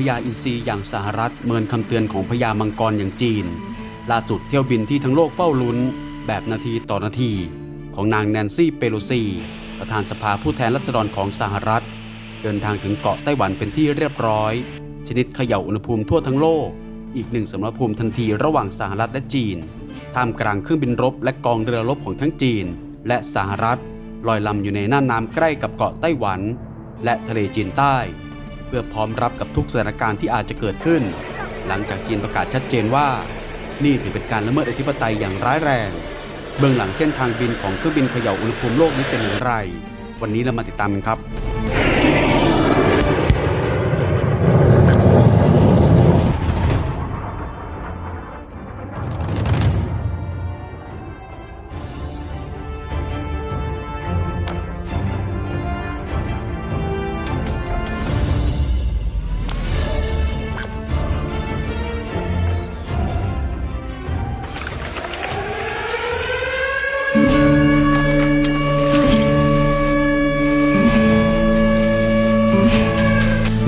พญาอินทรีอย่างสหรัฐเมินคำเตือนของพญามังกรอย่างจีน ล่าสุดเที่ยวบินที่ทั้งโลกเฝ้าลุ้น แบบนาทีต่อนาที ของนางแนนซี่เปโลซี ประธานสภาผู้แทนราษฎรของสหรัฐ เดินทางถึงเกาะไต้หวันเป็นที่เรียบร้อย ชนิดเขย่าอุณหภูมิทั่วทั้งโลก อีกหนึ่งสมรภูมิทันทีระหว่างสหรัฐและจีนท่ามกลางเครื่องบินรบและกองเรือรบของทั้งจีน และสหรัฐลอยลำอยู่ในน่านน้ำใกล้กับเกาะไต้หวัน และทะเลจีนใต้ เพื่อพร้อมรับกับทุกสถานการณ์ที่อาจจะเกิดขึ้น หลังจากจีนประกาศชัดเจนว่า นี่ถือเป็นการละเมิดอธิปไตยอย่างร้ายแรง เบื้องหลังเส้นทางบินของเครื่องบินเขย่าอุณหภูมิโลกนี้เป็นอย่างไร วันนี้เรามาติดตามกันครับ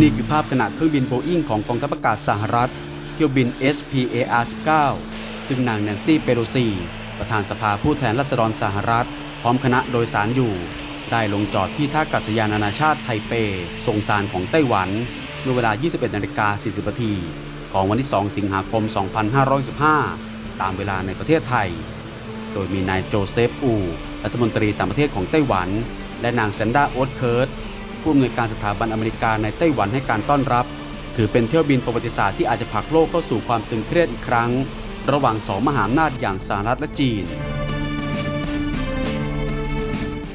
นี่คือภาพขณะเครื่องบินโบอิงของกองทัพอากาศสหรัฐ เที่ยวบิน SPAR-19 ซึ่งนางแนนซี่เปโลซี ประธานสภาผู้แทนราษฎรสหรัฐ พร้อมคณะโดยสารอยู่ ได้ลงจอดที่ท่าอากาศยานนานาชาติไทเปส่งสารของไต้หวันเมื่อเวลา 21นาฬิกา40นาทีของวันที่ 2 สิงหาคม 2515 ตามเวลาในประเทศไทย โดยมีนายโจเซฟอู รัฐมนตรีต่างประเทศของไต้หวัน และนางแซนด้าโอ๊ตเคิร์ต ผู้อำนวยการสถาบันอเมริกาในไต้หวันให้การต้อนรับ ถือเป็นเที่ยวบินประวัติศาสตร์ที่อาจจะผลักโลกเข้าสู่ความตึงเครียดอีกครั้ง ระหว่างสองมหาอำนาจอย่างสหรัฐและจีน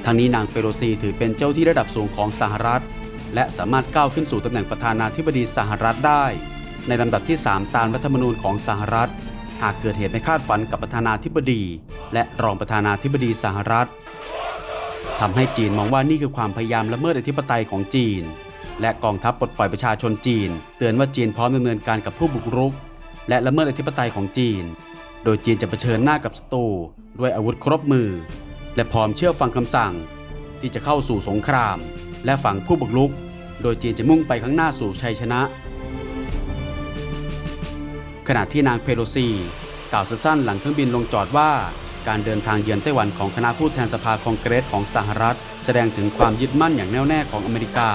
ทางนี้นางเปโลซีถือเป็นเจ้าที่ระดับสูงของสหรัฐ และสามารถก้าวขึ้นสู่ตำแหน่งประธานาธิบดีสหรัฐได้ ในลำดับที่ 3 ตามรัฐธรรมนูญของสหรัฐ หากเกิดเหตุไม่คาดฝันกับประธานาธิบดี และรองประธานาธิบดีสหรัฐ ทำให้จีนมองว่านี่คือความพยายามละเมิดอธิปไตยของจีน และกองทัพปลดปล่อยประชาชนจีน เตือนว่าจีนพร้อมดำเนินการกับผู้บุกรุก และละเมิดอธิปไตยของจีน โดยจีนจะเผชิญหน้ากับศัตรูด้วยอาวุธครบมือ และพร้อมเชื่อฟังคำสั่ง ที่จะเข้าสู่สงคราม และฝังผู้บุกรุก โดยจีนจะมุ่งไปข้างหน้าสู่ชัยชนะ ขณะที่นางเพโลซีกล่าวสั้นๆหลังเครื่องบินลงจอดว่า การเดินทางเยือนไต้หวันของคณะผู้แทนสภาคองเกรสของสหรัฐ แสดงถึงความยึดมั่นอย่างแน่วแน่ของอเมริกา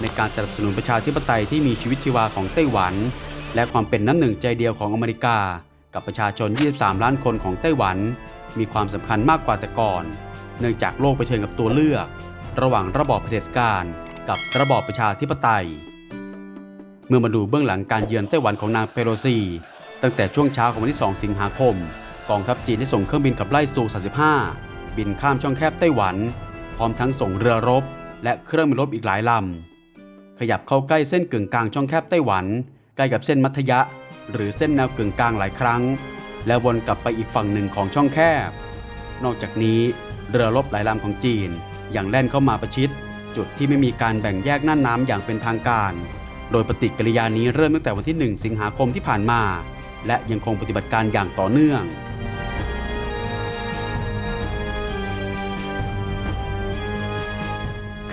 ในการสนับสนุนประชาธิปไตยที่มีชีวิตชีวาของไต้หวัน และความเป็นน้ำหนึ่งใจเดียวของอเมริกา กับประชาชน 23 ล้านคนของไต้หวัน มีความสำคัญมากกว่าแต่ก่อน เนื่องจากโลกเผชิญกับตัวเลือก ระหว่างระบอบเผด็จการ กับระบอบประชาธิปไตย เมื่อมาดูเบื้องหลังการเยือนไต้หวันของนางเปโลซีตั้งแต่ช่วงเช้าของวันที่ 2 สิงหาคม กองทัพจีนได้ส่งเครื่องบินขับไล่ซู 35 บินข้ามช่องแคบไต้หวัน พร้อมทั้งส่งเรือรบ และเครื่องบินรบอีกหลายลำ ขยับเข้าใกล้เส้นกึ่งกลางช่องแคบไต้หวัน ใกล้กับเส้นมัธยะ หรือเส้นแนวกึ่งกลางหลายครั้ง และวนกลับไปอีกฝั่งหนึ่งของช่องแคบ นอกจากนี้เรือรบหลายลำของจีนยังแล่นเข้ามาประชิด จุดที่ไม่มีการแบ่งแยกน่านน้ำอย่างเป็นทางการ โดยปฏิกิริยานี้เริ่มตั้งแต่วันที่ 1 สิงหาคมที่ผ่านมา และยังคงปฏิบัติการอย่างต่อเนื่อง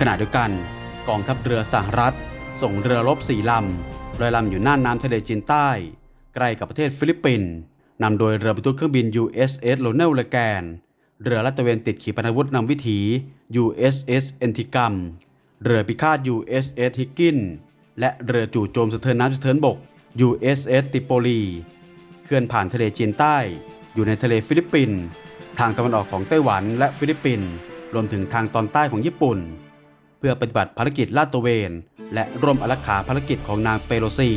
ขณะเดียวกันกองทัพเรือสหรัฐ ส่งเรือรบสี่ลำลอยลำอยู่น่านน้ำทะเลจีนใต้ ใกล้กับประเทศฟิลิปปินส์นำโดยเรือบรรทุกเครื่องบิน USS Ronald Reagan เรือลาดตระเวนติดขีปนาวุธนำวิถี USS Anticum เรือพิฆาต USS Higgins และเรือจู่โจมสะเทินน้ำสะเทินบก USS Tripoli เคลื่อนผ่านทะเลจีนใต้ อยู่ในทะเลฟิลิปปินส์ทางตะวันออกของไต้หวันและฟิลิปปินส์รวมถึงทางตอนใต้ของญี่ปุ่น เพื่อปฏิบัติภารกิจลาดตระเวน และร่วมอารักขาภารกิจของนางเปโลซี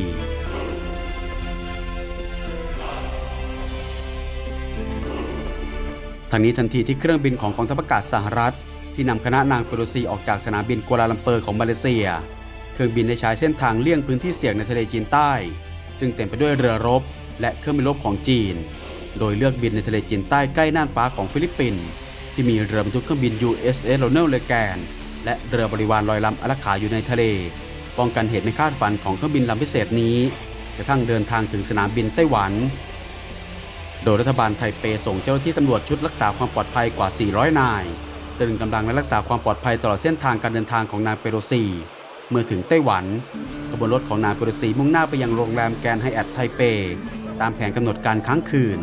ทางนี้ทันทีที่เครื่องบินของกองทัพอากาศสหรัฐ ที่นำคณะนางเปโลซีออกจากสนามบินกัวลาลัมเปอร์ของมาเลเซีย เครื่องบินได้ใช้เส้นทางเลี่ยงพื้นที่เสี่ยงในทะเลจีนใต้ ซึ่งเต็มไปด้วยเรือรบ และเครื่องบินรบของจีน โดยเลือกบินในทะเลจีนใต้ใกล้น่านฟ้าของฟิลิปปินส์ที่มีเรือบรรทุกเครื่องบิน USS Ronald Reagan และเรือบริวารลอยลำอารักขาอยู่ในทะเล ป้องกันเหตุไม่คาดฝันของเครื่องบินลำพิเศษนี้กระทั่งเดินทางถึงสนามบินไต้หวัน โดยรัฐบาลไทเปส่งเจ้าหน้าที่ตำรวจชุดรักษาความปลอดภัยกว่า 400 นายตึงกำลังและรักษาความปลอดภัยตลอดเส้นทางการเดินทางของนางเปโรซี เมื่อถึงไต้หวันขบวนรถของนางเปโลซีมุ่งหน้าไปยังโรงแรมแกรนไฮแอทไทเป ตามแผนกำหนดการค้างคืน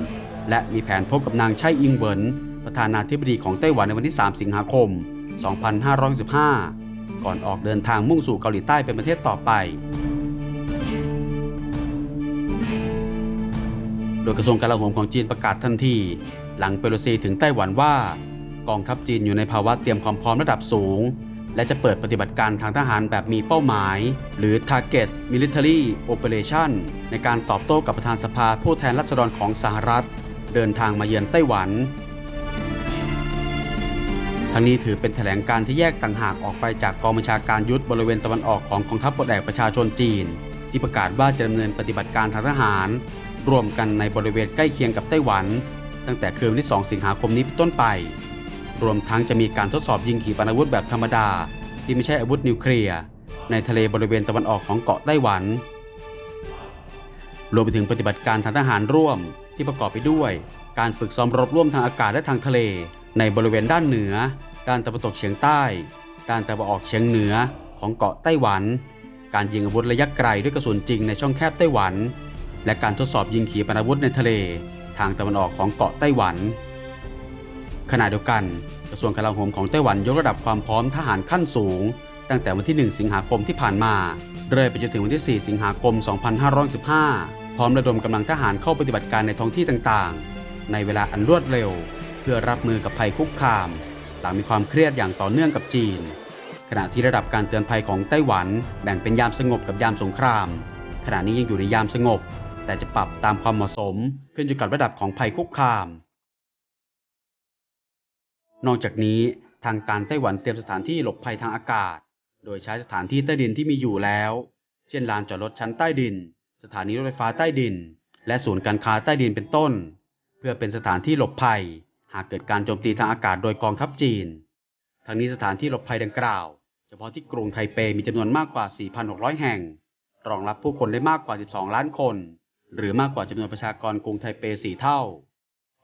และมีแผนพบกับนางไช่อิงเหวินประธานาธิบดีของไต้หวันในวันที่ 3 สิงหาคม 2515 ก่อนออกเดินทางมุ่งสู่เกาหลีใต้เป็นประเทศต่อไป โดยกระทรวงกลาโหมของจีนประกาศทันที หลังเปโลซีถึงไต้หวันว่ากองทัพจีนอยู่ในภาวะเตรียมความพร้อมระดับสูง และจะเปิดปฏิบัติการทางทหารแบบมีเป้าหมาย หรือ Target Military Operation ในการตอบโต้กับประธานสภาผู้แทนราษฎรของสหรัฐ เดินทางมาเยือนไต้หวันทั้งนี้ถือเป็นแถลงการที่แยกต่างหากออกไปจากกองบัญชาการยุทธบริเวณตะวันออกของกองทัพปลดแอกประชาชนจีน ที่ประกาศว่าจะดำเนินปฏิบัติการทางทหาร ร่วมกันในบริเวณใกล้เคียงกับไต้หวัน ตั้งแต่คืนวันที่ 2 สิงหาคมนี้เป็นต้นไป รวมทั้งจะมีการทดสอบยิงขีปนาวุธแบบธรรมดา ที่ไม่ใช่อาวุธนิวเคลียร์ในทะเลบริเวณตะวันออกของเกาะไต้หวัน รวมไปถึงปฏิบัติการทางทหารร่วมที่ประกอบไปด้วย การฝึกซ้อมรบร่วมทางอากาศและทางทะเล ในบริเวณด้านเหนือ ด้านตะวันตกเฉียงใต้ ด้านตะวันออกเฉียงเหนือของเกาะไต้หวัน การยิงอาวุธระยะไกลด้วยกระสุนจริงในช่องแคบไต้หวัน และการทดสอบยิงขีปนาวุธในทะเล ทางตะวันออกของเกาะไต้หวัน ขณะเดียวกัน กระทรวงกลาโหมของไต้หวันยกระดับความพร้อมทหารขั้นสูง ตั้งแต่วันที่ 1 สิงหาคมที่ผ่านมา เรื่อยไปจนถึงวันที่ 4 สิงหาคม 2515 พร้อมระดมกำลังทหารเข้าปฏิบัติการในท้องที่ต่างๆ ในเวลาอันรวดเร็ว เพื่อรับมือกับภัยคุกคาม หลังมีความเครียดอย่างต่อเนื่องกับจีน ขณะที่ระดับการเตือนภัยของไต้หวันแบ่งเป็นยามสงบกับยามสงคราม ขณะนี้ยังอยู่ในยามสงบ แต่จะปรับตามความเหมาะสมขึ้นอยู่กับระดับของภัยคุกคาม นอกจากนี้ทางการไต้หวันเตรียมสถานที่หลบภัยทางอากาศ โดยใช้สถานที่ใต้ดินที่มีอยู่แล้ว เช่นลานจอดรถชั้นใต้ดิน สถานีรถไฟฟ้าใต้ดิน และศูนย์การค้าใต้ดินเป็นต้น เพื่อเป็นสถานที่หลบภัย หากเกิดการโจมตีทางอากาศโดยกองทัพจีน ทั้งนี้สถานที่หลบภัยดังกล่าว เฉพาะที่กรุงไทเปมีจำนวนมากกว่า 4,600 แห่ง รองรับผู้คนได้มากกว่า 12 ล้านคน หรือมากกว่าจำนวนประชากรกรุงไทเป4เท่า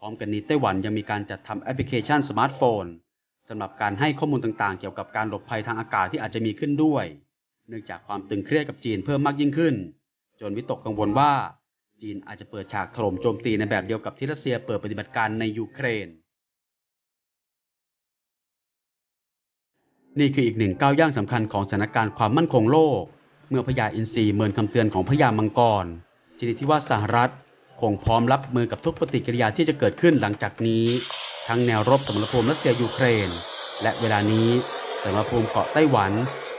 ร้อมกันนี้ไต้หวันยังมีการจัดทำแอปพลิเคชันสมาร์ทโฟนสำหรับการให้ข้อมูลต่างๆ เกี่ยวกับการหลบภัยทางอากาศที่อาจจะมีขึ้นด้วย เนื่องจากความตึงเครียดกับจีนเพิ่มมากยิ่งขึ้น จนวิตกกังวลว่า จีนอาจจะเปิดฉากถล่มโจมตีในแบบเดียวกับที่รัสเซียเปิดปฏิบัติการในยูเครน นี่คืออีกหนึ่งก้าวย่างสำคัญของสถานการณ์ความมั่นคงโลก เมื่อพญาอินทรีเมินคำเตือนของพญามังกรชนิดที่ว่าสหรัฐ คงพร้อมรับมือกับทุกปฏิกิริยาที่จะเกิดขึ้นหลังจากนี้ ทั้งแนวรบสมรภูมิรัสเซียยูเครน และเวลานี้สมรภูมิเกาะไต้หวัน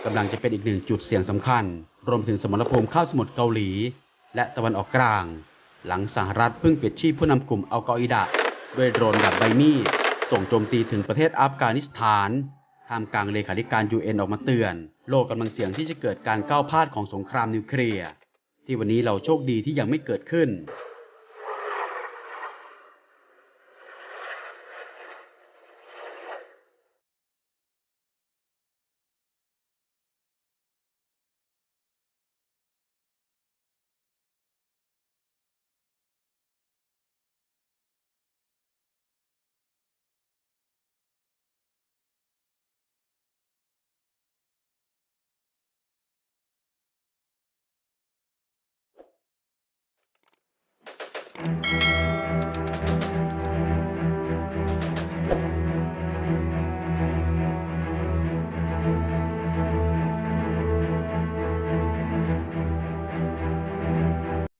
กำลังจะเป็นอีกหนึ่งจุดเสี่ยงสำคัญ รวมถึงสมรภูมิข้าวสมุทรเกาหลี และตะวันออกกลาง หลังสหรัฐเพิ่งเปลี่ยนชีพผู้นำกลุ่มอัลกออิดะด้วยโดรนแบบใบมีดส่งโจมตีถึงประเทศอัฟกานิสถานท่ามกลางเลขาธิการยูเอ็นออกมาเตือน โลกกำลังเสี่ยงที่จะเกิดการก้าวพลาดของสงครามนิวเคลียร์ที่วันนี้เราโชคดีที่ยังไม่เกิดขึ้น